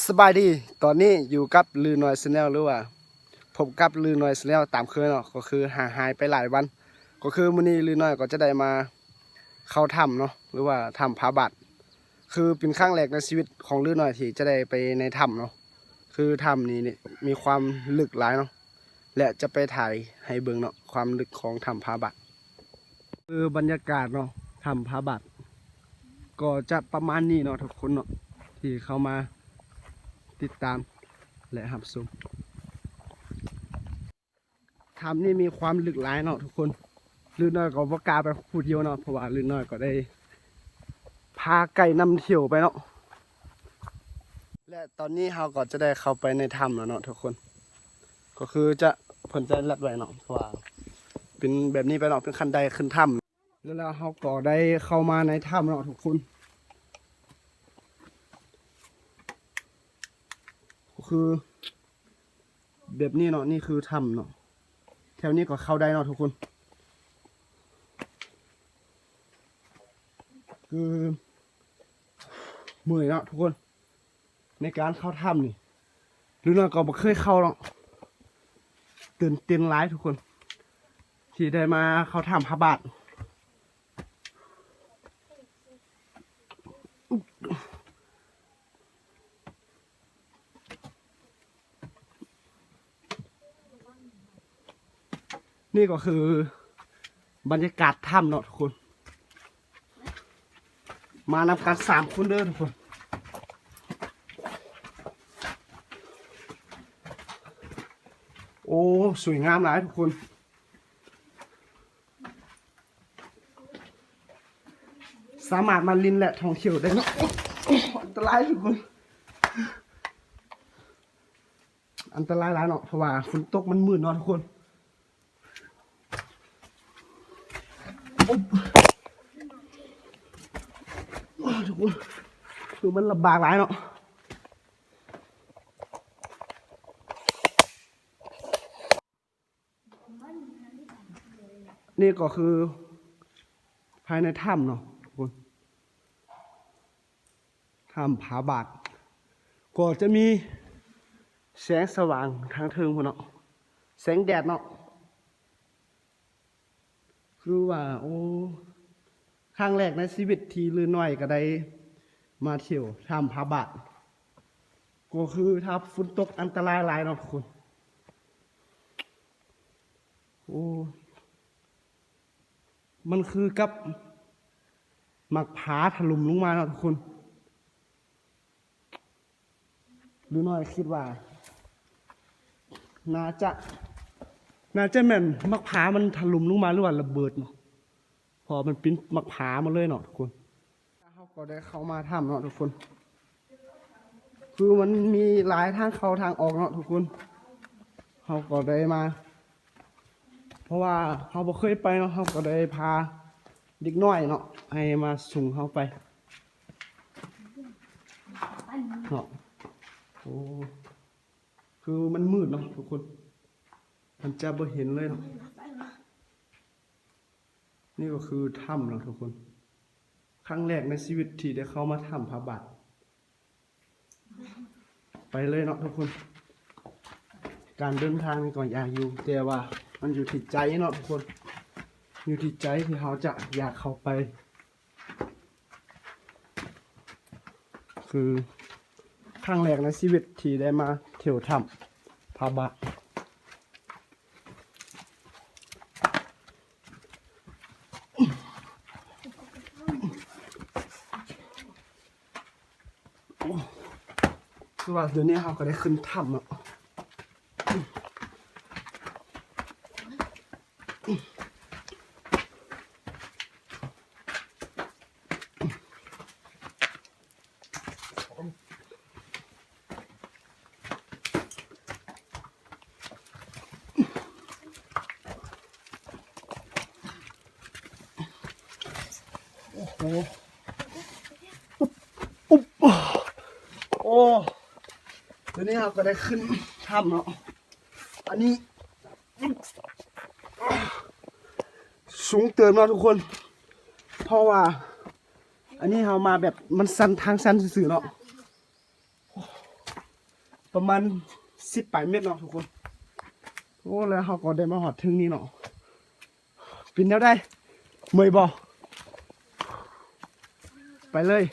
สบายดี ตอนนี้อยู่กับลือน้อยสแนลหรือว่าผมกับลือน้อยสแนลตามเคยเนาะ ก็คือห่างหายไปหลายวัน ก็คือมื้อนี้ลือน้อยก็จะได้มาเข้าถ้ำเนาะ หรือว่าถ้ำผาบัดคือเป็นครั้งแรกในชีวิตของลือน้อยที่จะได้ไปในถ้ำเนาะ คือถ้ำนี้นี่มีความลึกหลายเนาะ และจะไปถ่ายให้เบิ่งเนาะความลึกของถ้ำผาบัดคือบรรยากาศเนาะถ้ำผาบัดก็จะประมาณนี้เนาะทุกคนเนาะที่เข้ามา ติดตามและหับชมทำนี่มีความลึกหลายเนาะทุกคนลื่นน้อยก็บ่กล้าไปพูดเดียวเนาะเพราะว่าลื่นน้อยก็ได้ พาไก่นำเที่ยวไปเนาะและตอนนี้เราก็จะได้เข้าไปในถ้ำแล้วเนาะทุกคน ก็คือจะเพิ่นจะลัดไว้เนาะเพราะว่าเป็นแบบนี้ไปเนาะเป็นคันไดขึ้นถ้ำแล้วเราก็ได้เข้ามาในถ้ำเนาะทุกคน คือ แบบนี้เนาะนี่คือถ้ำเนาะแถวนี้ก็เข้าได้เนาะทุกคน คือเมื่อยเนาะทุกคน ในการเข้าถ้ำนี่หรือเราก็บ่เคยเข้าเนาะตื่นเต้นร้ายทุกคน ที่ได้มาเข้าถ้ำพระบาท นี่ก็คือบรรยากาศถ้ำเนาะทุกคน มานำกันสามคนเด้อทุกคน โอ้ สวยงามหลายทุกคนสามารถมาลินและท่องเที่ยวได้เนาะอ้อันตรายทุกคน อันตรายหลายเนาะเพราะว่าฝนตกมันมืดเนาะทุกคน โอ้ย ทุกคนคือมันลำบากหลายเนาะนี่ก็คือ ภายในถ้ำเนาะทุกคนถ้ำผาบาดก็จะมีแสงสว่างทางเทิงพนเนาะแสงแดดเนาะคือว่าโอ้ ครั้งแรกในชีวิตที่ลือน้อยก็ได้มาเที่ยวทำพาบาทก็คือถ้าฝนตกอันตรายหลายเนาะทุกคนโอ้ มันคือกับหมักผาถล่มลงมาเนาะทุกคนลือน้อยคิดว่า น่าจะ น่าจะแม่นมักผามันถล่มลงมาหรือว่าระเบิดเนาะ อมันปิ้นมักผามาเลยเนาะทุกคนเขาก็ได้เข้ามาถ้ำเนาะทุกคน คือมันมีหลายทางเข้าทางออกเนาะทุกคนเขาก็ได้มา เพราะว่าเขาบ่เคยไปเนาะเขาก็ได้พาเด็กน้อยเนาะให้มาส่งเขาไปเนาะโอ้คือมันมืดเนาะทุกคน มันจะบ่เห็นเลยเนาะ นี่ก็คือถ้ำนะทุกคน ครั้งแรกในชีวิตที่ได้เข้ามาถ้ำพระบาทไปเลยเนาะทุกคน การเดินทางนี่ก็อยากอยู่ แต่ว่ามันอยู่ที่ใจเนาะทุกคน อยู่ที่ใจที่เขาจะอยากเข้าไป คือครั้งแรกในชีวิตที่ได้มาเที่ยวถ้ำพระบาท คือว่าเดี๋ยวนี้เขาก็ได้ขึ้นถ้ำแล้วโอ้โหอุ๊บอุ๊บโอ้เดี๋ยว นี้เราก็ได้ขึ้นถ้ำเนาะอันนี้ สูงเติมเนาะทุกคน เพราะว่า อันนี้เรามาแบบมันสั้นทางสั้นสื่อๆเนาะประมาณสิบแปลายเมตรเนาะทุกคนโอ้แล้วเขาก็ได้มาหอดถึงนี่เนาะปินแล้วได้เมยบอไปเลย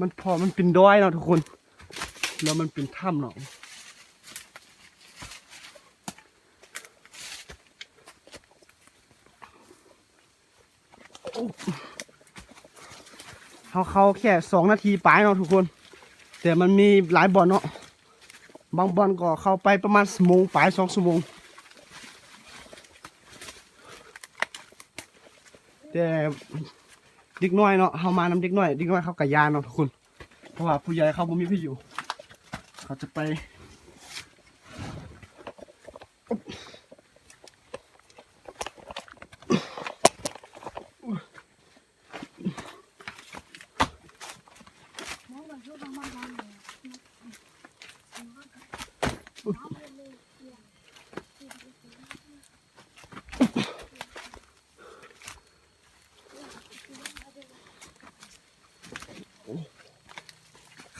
มันพอมันเป็นดอยเนาะทุกคน แล้วมันเป็นถ้ำเนาะเขาเขาแค่สองนาทีปลายเนาะทุกคน แต่มันมีหลายบ่อลเนาะบางบ่อลก็เข้าไปประมาณสมงปลายสองชั่วโมงแต่ เด็กน้อยเนาะเขามานำเด็กน้อยเด็กน้อยเขากะยานเนาะทุกคน เพราะว่าผู้ใหญ่เขาบ่มีพี่อยู่ เขาจะไป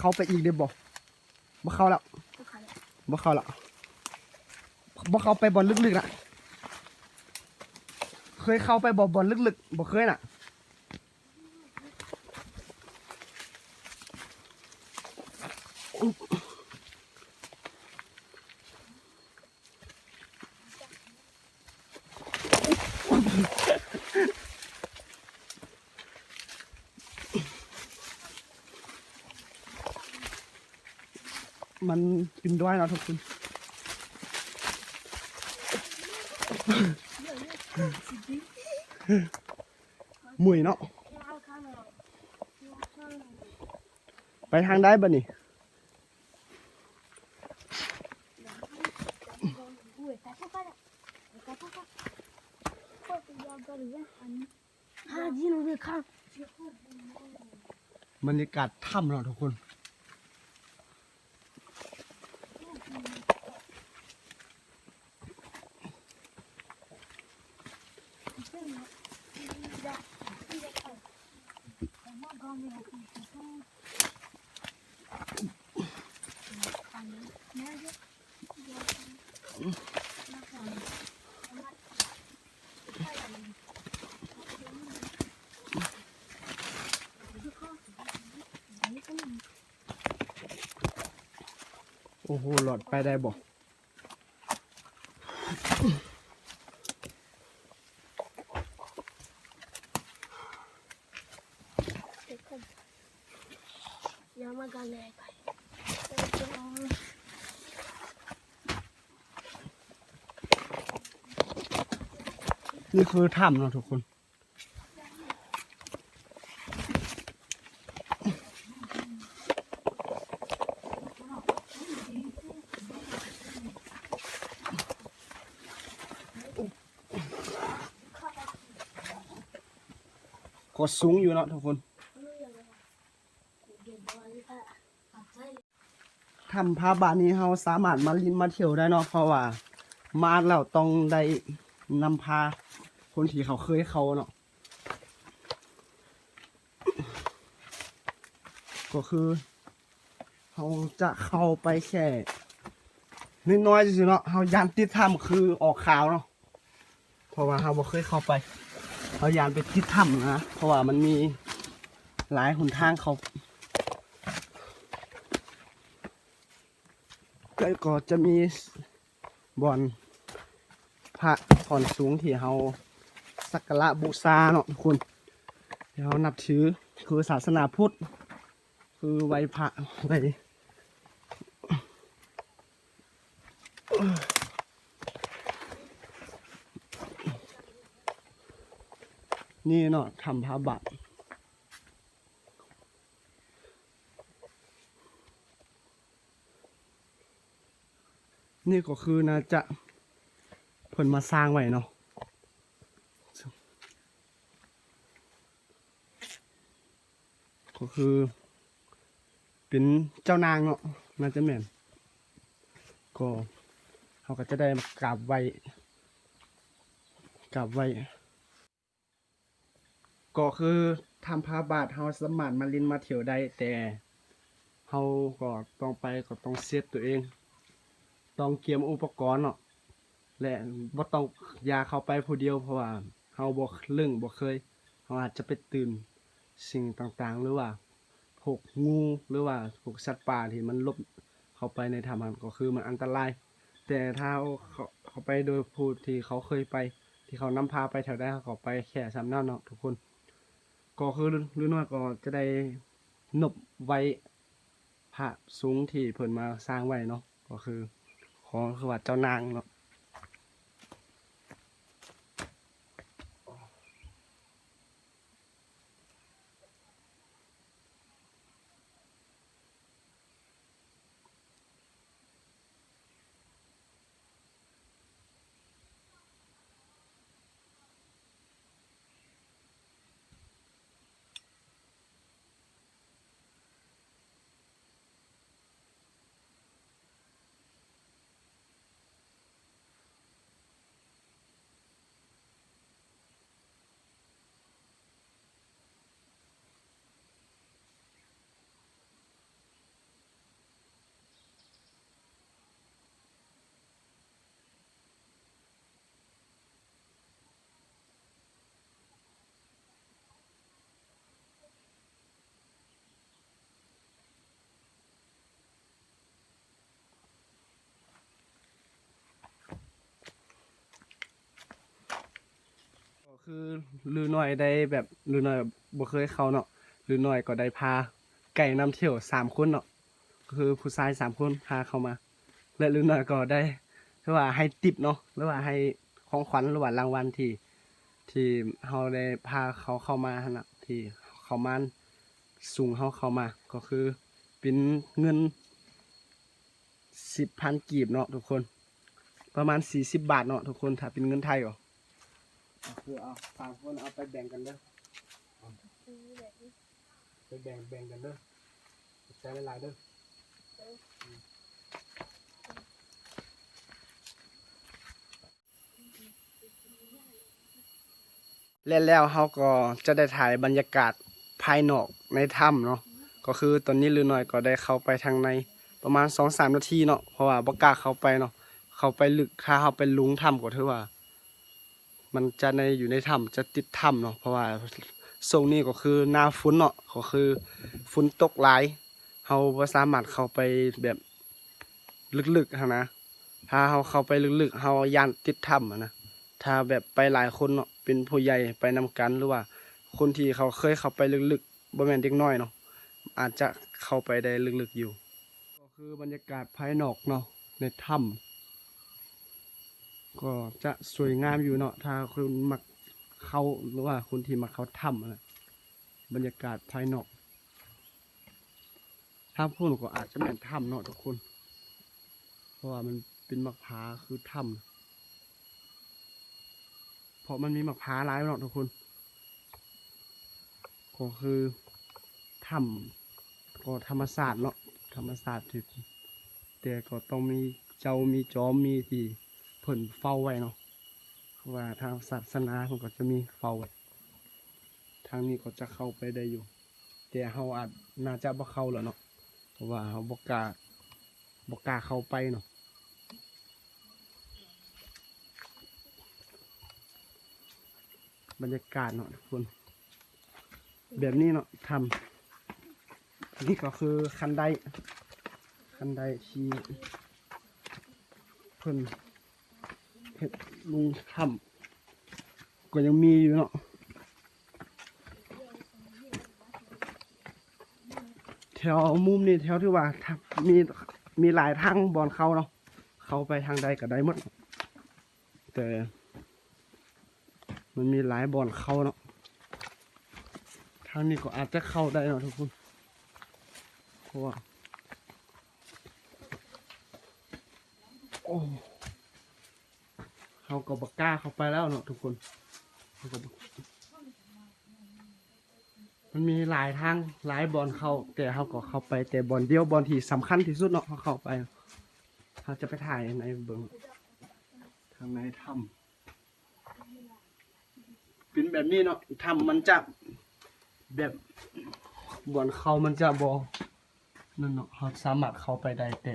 เข้าไปอีกเดี๋ยวบอกบ่เข้าแล้วบ่เข้าแล้วบ่เข้าไปบอลลึกๆน่ะเคยเข้าไปบ่บอลลึกๆบ่เคยน่ะ มันกินด้วยนะทุกคนมุยเนาะไปทางได้บ่นี่บรรยากาศถ้ำเราทุกคน ได้บ่ยัมากันเลยนี่คือถ้ำเนาะทุกคน ก็สูงอยู่เนาะทุกคนถ้ำพาบานนี้เราสามารถมาลินมาเที่ยวได้เนาะเพราะว่า มาแล้วต้องได้นำพา คนที่เขาเคยเขาเนาะก็คือเขาจะเข้าไปแค่นิดน้อยสิเนาะเขายานติดถ้ำคือออกข่าวเนาะเพราะว่าเขาบ่เคยเข้าไป เขายานไปติดถ้ำนะเพราะว่ามันมีหลายหนทางเขาก็ก็จะมีบอนพระผ่อนสูงที่เราสักการะบูชาเนาะทุกคนที่เรานับถือคือศาสนาพุทธ คือไหวพระไหว้ นี่เนาะทำพระบาทนี่ก็คือน่าจะเพิ่นมาสร้างไว้เนาะก็คือ เป็นเจ้านางเนาะน่าจะแม่นก็เขาก็จะได้กราบไว้กราบไว้ ก็คือทำพาบาทเฮาสามารถมาลินมาเที่ยวได้แต่เฮาก็ต้องไปก็ต้องเซฟตัวเอง ต้องเตรียมอุปกรณ์เนาะและบ่ต้องยาเข้าไปผู้เดียวเพราะว่าเฮาบ่เรื่องบ่เคยเฮาอาจจะไปตื่นสิ่งต่างๆ หรือว่าพวกงูหรือว่าพวกสัตว์ป่าที่มันลบเข้าไปในถ้ำมันก็คือมันอันตราย แต่ถ้าเขาเขาไปโดยผู้ที่เขาเคยไป ที่เขานำพาไปแถวได้เขาก็ไปแค่สามแนวเนาะทุกคน ก็คือรือน้อยก็จะได้นบไว้พระสูงที่เพิ่นมาสร้างไว้เนาะก็คือ ของคือว่าเจ้านางเนาะ คือลือน้อยได้แบบลือน้อยบ่เคยเข้าเนาะลือน้อยก็ได้พาไก่นำเที่ยวสามคนเนาะก็คือผู้ชายสามคนพาเข้ามา และลือน้อยก็ได้หรือว่าให้ติปเนาะหรือว่าให้ของขวัญหรือว่ารางวัลที่ ที่เฮาได้พาเขาเข้ามาหั่นน่ะที่เขามาสูงเฮาเข้ามา ก็คือเป็นเงิน10,000กีบเนาะทุกคน ประมาณ40บบาทเนาะทุกคนถ้าเป็นเงินไทยก็ คือเอาสามคนเอาไปแบ่งกันเด้อไปแบ่งแบ่งกันเด้อใช้หลายๆเด้อเล่นแล้วเขาก็จะได้ถ่ายบรรยากาศภายนอกในถ้ำเนาะก็คือตอนนี้ลือหน่อยก็ได้เข้าไปทางในประมาณสองสามนาทีเนาะเพราะว่าบกล้าเข้าไปเนาะเข้าไปลึกค่าเข้าไปลุงถ้ำก็ถือว่า มันจะในอยู่ในถ้ำจะติดถ้ำเนาะเพราะว่าทรงนี้ก็คือหน้าฝนเนาะก็คือฝนตกหลายเราสามารถเข้าไปแบบลึกๆนะถ้าเราเข้าไปลึกๆเราย่านติดถ้ำนะถ้าแบบไปหลายคนเนาะเป็นผู้ใหญ่ไปนำกันหรือว่า คนที่เขาเคยเข้าไปลึกๆบ่แม่นเด็กน้อยเนาะอาจจะเข้าไปได้ลึกๆอยู่ ก็คือบรรยากาศภายนอกเนาะในถ้ำ ก็จะสวยงามอยู่เนาะถ้าคุณมักเขาหรือว่าคนที่มักเขาถ้ำนะบรรยากาศภายนอกถ้ำพุ่นก็อาจจะเป็นถ้ำเนาะทุกคน เพราะว่ามันเป็นมักผาคือถ้ำเพราะมันมีมักผาหลายเนาะทุกคนก็คือถ้ำก็ธรรมศาสตร์เนาะธรรมศาสตร์ที่แต่ก็ต้องมีเจ้ามีจอมมีที่ เพิ่นเฝ้าไว้เนาะว่าทางศาสนาเพิ่นก็จะมีเฝ้าไว้ทางนี้ก็จะเข้าไปได้อยู่ แต่เฮาอาจน่าจะบ่เข้าแล้วเนาะเพราะว่าเฮาบ่กล้าบ่กล้าเข้าไปเนาะบรรยากาศเนาะทุกคนแบบนี้เนาะทำนี่ก็คือคันไดคันไดที่เพิ่น เห็ดลุงทำก็ยังมีอยู่เนาะแถวมุมนี่แถวที่ว่ามีมีหลายทางบอลเขาเนาะเข้าไปทางใดก็ได้หมดแต่ มันมีหลายบอลเขาเนาะทางนี้ก็อาจจะเข้าได้เนาะทุกคนเพราะว่าโอ้ เขาก็บกล้าเข้าไปแล้วเนาะทุกคนเขาก็มันมีหลายทางหลายบอลเข้า แต่เขาก็เข้าไปแต่บอลเดียวบอลที่สำคัญที่สุดเนาะเขาเข้าไปเขาจะไปถ่ายในเบิงทางในถ้ำเป็นแบบนี้เนาะถ้ำมันจะแบบบอนเขามันจะบอนั่นเนาะเขาสามารถเข้าไปได้แต่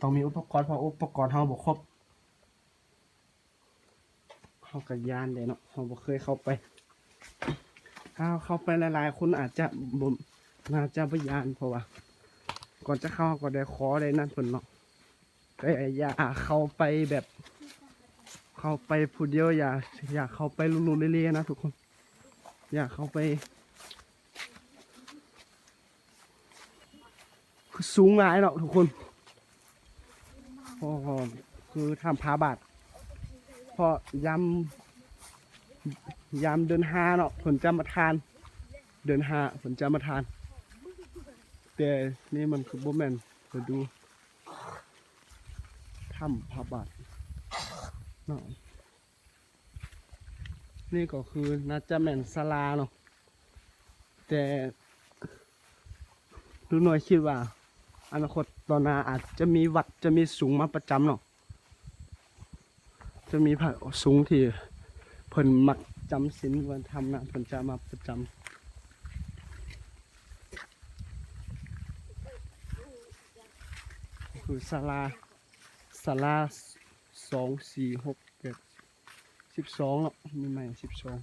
ต้องมีอุปกรณ์เพราะอุปกรณ์เขาบ่ครบ เขากับยานเลยเนาะเขาบ่เคยเข้าไป ถ้าเข้าไปหลายๆ คนอาจจะบ่น่าจะบ่ยานเพราะว่า ก่อนจะเข้าก็ได้ขอได้นั่นเพิ่นเนาะแต่อย่าเข้าไปแบบ เข้าไปผู้เดียวอย่าอย่าเข้าไปลุๆเล่ๆนะทุกคน อย่าเข้าไปคือสูงหลายเนาะทุกคนพอคือทำพาบาท พอยำยำเดินหาเนาะผลจะมาทาน เดินหาผลจะมาทาน แต่นี่มันคือบ่แมนไปดูถ้ำพาบาทเนาะนี่ก็คือน่าจะแม่นศาลาเนาะแต่ดูหน่อยคิดว่าอนาคตตอนหน้าอาจจะมีวัดจะมีสูงมาประจำเนาะ จะมีพระสูงที่เพิ่นมักจำศีลวันทำนะเพิ่นจะมาประจำคือศาลาศาลาสองสี่หกเจ็ดสิบสองเนาะมีใหม่สิบสอง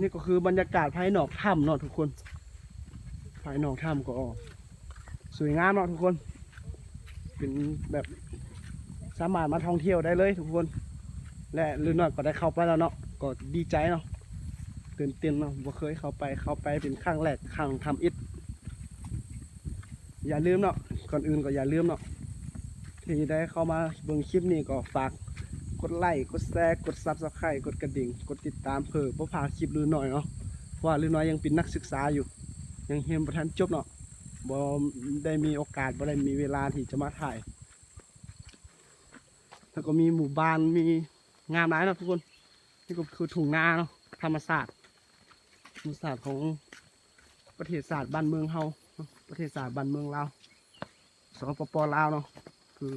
นี่ก็คือบรรยากาศภายนอกถ้ำเนาะทุกคน ภายนอกถ้ำก็สวยงามเนาะทุกคน เป็นแบบ สามารถมาท่องเที่ยวได้เลยทุกคน และลือน้อยก็ได้เข้าไปแล้วเนาะก็ดีใจเนาะตื่นเต้นเนาะบ่เคยเข้าไปเข้าไปเป็นครั้งแรกครั้งทำอิฐอย่าลืมเนาะก่อนอื่นก็อย่าลืมเนาะที่ได้เข้ามาเบิ่งคลิปนี้ก็ฝากกดไลค์กดแชร์กดซับสไครต์กดกระดิ่ง กดติดตามเพื่อบ่พลาดคลิปลือน้อยเนาะเพราะว่าลือน้อยยังเป็นนักศึกษาอยู่ ยังเรียนประทันจบเนาะบ่ได้มีโอกาสบ่ได้มีเวลาที่จะมาถ่าย แล้วก็มีหมู่บ้านมีงามหลายนะทุกคนนี่ก็คือถุงนาเนาะธรรมศาสตร์ธรรมศาสตร์ของประเทศศาสตร์บ้านเมืองเฮาประเทศศาสตร์บ้านเมืองลาวสปปลาวเนาะคือ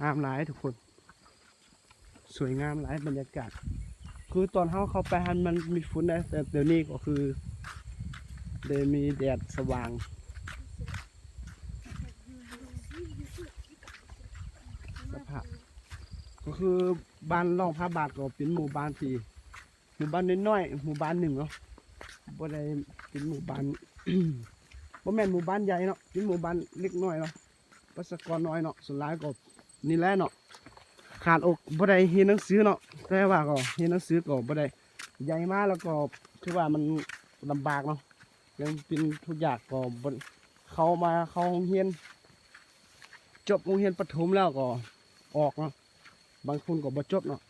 งามหลายทุกคน สวยงามหลายบรรยากาศ คือตอนเขาเข้าไปหันมันมีฝนนะแต่เดี๋ยวนี้ก็คือเดยวมีแดดสว่าง สภาพ ก็คือบ้านร่องพระบาทก็เป็นหมู่บ้านที่หมู่บ้านน้อยๆหมู่บ้านหนึ่งเนาะบ่ได้เป็นหมู่บ้านบ่แม่นหมู่บ้านใหญ่เนาะเป็นหมู่บ้านเล็กน้อยเนาะประชากรน้อยเนาะส่วนหลายก็นี่แหละเนาะขาดอกบ่ได้เรียนหนังสือเนาะแต่ว่าก็เรียนหนังสือก็บ่ได้ใหญ่มากแล้วก็ถือว่ามันลำบากเนาะยังเป็นทุกอย่างก็บ่เข้ามาเข้าโรงเรียนจบโรงเรียนประถมแล้วก็ออกเนาะ บางคนก็บ่จบเนาะ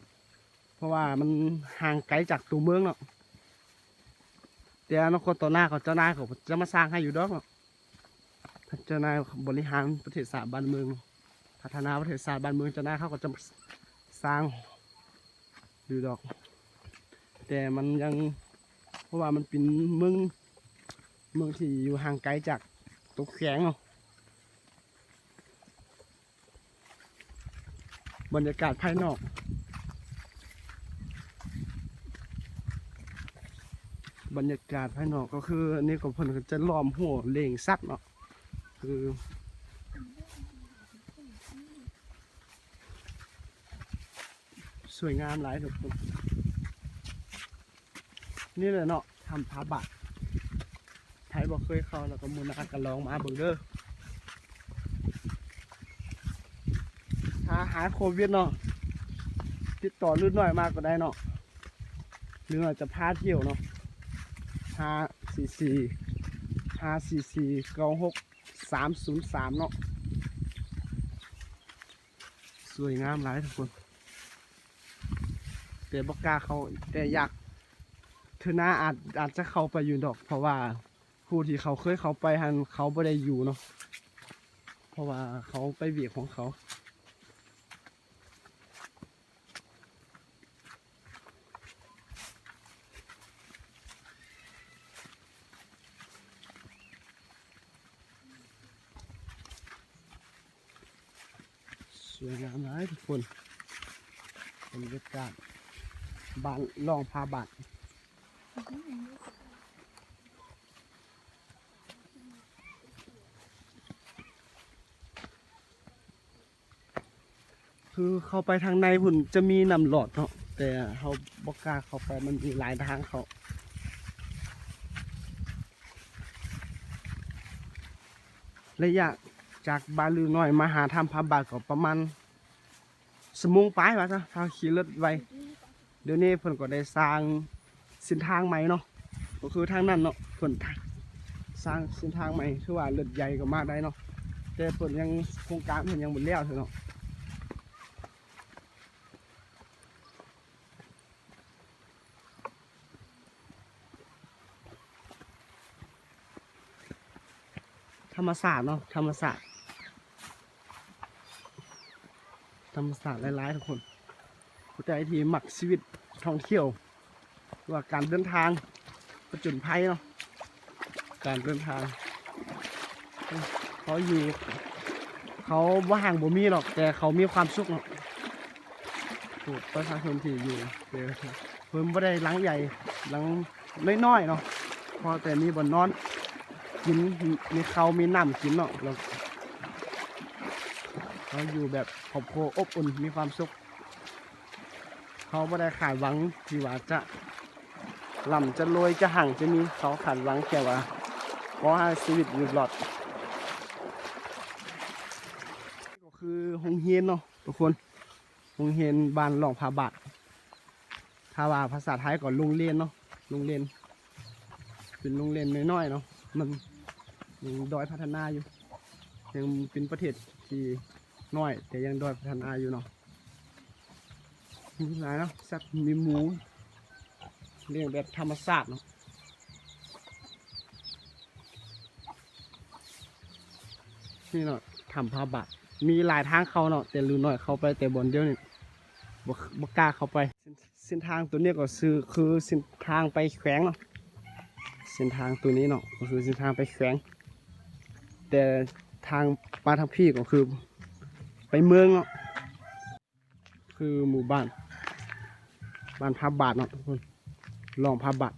เพราะว่ามันห่างไกลจากตัวเมืองเนาะแต่นคตต่อหน้าเขาเจ้านายเขาจะมาสร้างให้อยู่ดอกเนาะเจ้านายบริหารประเทศศาสตร์บ้านเมือง พัฒนาประเทศศาสตร์บ้านเมืองเจ้านายเขาก็จะสร้างอยู่ดอก แต่มันยังเพราะว่ามันเป็นเมืองเมืองที่อยู่ห่างไกลจากตัวแข็งเนาะ บรรยากาศภายนอก บรรยากาศภายนอกก็คืออันนี้ก็เพิ่นก็จะล้อมหัวเลงสัตว์เนาะคือสวยงามหลายทุกคนนี่เลยเนาะทำพาบัตไทยบอกเคยเข้าแล้วก็มูลนากันลองมาเบิ่งเด้อ ถ้าหาโควิดเนาะติดต่อรุ่นหน่อยมากก็ได้เนาะหรืออาจจะพาเที่ยวเนาะห้าสี่สี่ห้าสี่สี่เก้าหกสามศูนย์สามเนาะสวยงามหลายทุกคนแต่บอกกล้าเขาแต่อยากเธอหน้าอาจอาจจะเข้าไปอยู่ดอก เพราะว่าผู้ที่เขาเคยเขาไปหันเขาไม่ได้อยู่เนาะเพราะว่าเขาไปเบียกของเขา วยงามหลายทุกคนบรรยากาศบานลองพาบาทคือเข้าไปทางในพุ่นจะมีนำหลอดเนาะแต่เขาบอกล้าเข้าไปมันมีหลายทางเขาระยะ จากบาลือน้อยมาหาทำพาบาทก็ประมาณสมงปลายวะซะถ้าขี่รถไวเดี๋ยวนี้เพิ่นก็ได้สร้างเส้นทางใหม่เนาะก็คือทางนั้นเนาะเพิ่นสร้างเส้นทางใหม่คือว่ารถใหญ่ก็มาได้เนาะแต่เพิ่นยังโครงการเพิ่นยังบ่แล้วเถอะเนาะธรรมศาสตร์เนาะธรรมศาสตร์ ธรรมศาสตร์หลายๆทุกคนผู้ใดที่หมักชีวิตท่องเที่ยวว่าการเดินทางประจนภัยเนาะการเดินทางเขาอยู่เขาว่าห่างบ่มีหรอกแต่เขามีความสุขเนาะถูกประชาชนที่อยู่เดเพิ่มบ่ได้หลังใหญ่หลังน้อยๆเนาะพอแต่มีบ่นนอนกินมีข้าวมีน้ำกินเนาะแล้ว เขาอยู่แบบครอบครัวอบอุ่นมีความสุข เขาไม่ได้ขาดหวังที่ว่าจะล่ำจะรวยจะห่างจะมีเขาขาดหวังแค่ว่าขอให้ชีวิตอยู่รอดก็คือหงเฮียนเนาะทุกคนหงเฮียนบานหลองพาบาทถ้าว่าภาษาไทยก่อนโรงเรียนเนาะโรงเรียนเป็นโรงเรียนน้อยๆเนาะมันยังดอยพัฒนาอยู่ยังเป็นประเทศที่ น้อย แต่ยังดอยพัฒนาอยู่เนาะมีหลายเนาะสัตว์มีหมูเลี้ยงแบบธรรมชาติเนาะนี่เนาะทำผ้าบาทมีหลายทางเข้าเนาะแต่ลืมหน่อยเข้าไปแต่บนเดียวนี่บกบกล้าเข้าไป เส้นทางตัวนี้ก็คือคือเส้นทางไปแขวงเนาะเส้นทางตัวนี้เนาะก็คือเส้นทางไปแขวง แต่ทางมาทางพี่ก็คือ ไปเมืองเนาะคือหมู่บ้าน บ้านพาบาทเนาะทุกคนลองพาบาท